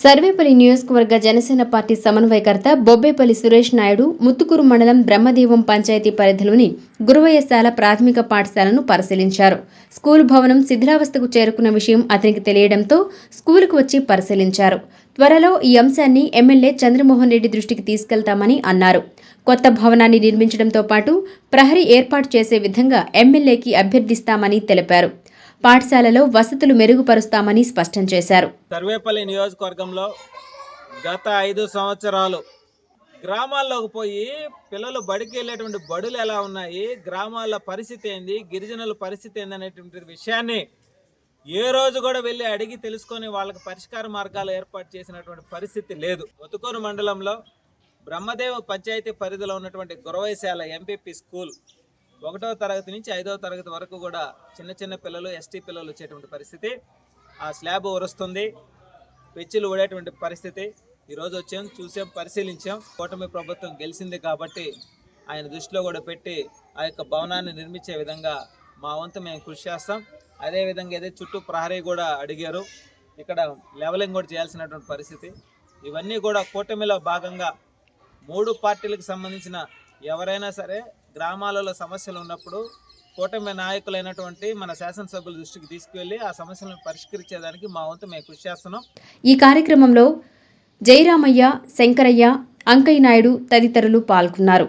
సర్వేపల్లి నియోజకవర్గ జనసేన పార్టీ సమన్వయకర్త బొబ్బేపల్లి సురేష్ నాయుడు ముత్తుకూరు మండలం బ్రహ్మదేవం పంచాయతీ పరిధిలోని గురువయ్యశాల ప్రాథమిక పాఠశాలను పరిశీలించారు. స్కూల్ భవనం శిథిలావస్థకు చేరుకున్న విషయం అతనికి తెలియడంతో స్కూలుకు వచ్చి పరిశీలించారు. త్వరలో ఈ అంశాన్ని ఎమ్మెల్యే చంద్రమోహన్ రెడ్డి దృష్టికి తీసుకెళ్తామని అన్నారు. కొత్త భవనాన్ని నిర్మించడంతో పాటు ప్రహరీ ఏర్పాటు చేసే విధంగా ఎమ్మెల్యేకి అభ్యర్థిస్తామని తెలిపారు. పాఠశాలలో వసతులు మెరుగుపరుస్తామని స్పష్టం చేశారు. సర్వేపల్లి నియోజకవర్గంలో గత ఐదు సంవత్సరాలు గ్రామాల్లోకి పోయి పిల్లలు బడికి వెళ్ళేటువంటి బడులు ఎలా ఉన్నాయి గ్రామాల పరిస్థితి ఏంది గిరిజనుల పరిస్థితి ఏంది అనేటువంటి విషయాన్ని ఏ రోజు కూడా వెళ్ళి అడిగి తెలుసుకొని వాళ్ళకి పరిష్కార మార్గాలు ఏర్పాటు చేసినటువంటి పరిస్థితి లేదు. ఒతుకూరు మండలంలో బ్రహ్మదేవ పంచాయతీ పరిధిలో ఉన్నటువంటి గురవైశాల ఎంపీపీ స్కూల్ ఒకటో తరగతి నుంచి ఐదవ తరగతి వరకు కూడా చిన్న చిన్న పిల్లలు ఎస్టీ పిల్లలు వచ్చేటువంటి పరిస్థితి. ఆ స్లాబ్ ఉరుస్తుంది పెచ్చులు ఊడేటువంటి పరిస్థితి. ఈరోజు వచ్చాం చూసాం పరిశీలించాం. కూటమి ప్రభుత్వం గెలిచింది కాబట్టి ఆయన దృష్టిలో కూడా పెట్టి ఆ యొక్క భవనాన్ని నిర్మించే విధంగా మా వంతు మేము కృషి చేస్తాం. అదేవిధంగా ఏదైతే చుట్టూ ప్రహరీ కూడా అడిగారు ఇక్కడ లెవలింగ్ కూడా చేయాల్సినటువంటి పరిస్థితి. ఇవన్నీ కూడా కూటమిలో భాగంగా మూడు పార్టీలకు సంబంధించిన ఎవరైనా సరే గ్రామాలలో సమస్యలు ఉన్నప్పుడు కూటమి నాయకులైనటువంటి మన శాసనసభ్యుల దృష్టికి తీసుకువెళ్ళి ఆ సమస్యలను పరిష్కరించేదానికి మా వంతు మేము కృషి చేస్తున్నాం. ఈ కార్యక్రమంలో జయరామయ్య శంకరయ్య అంకయ్య నాయుడు తదితరులు పాల్గొన్నారు.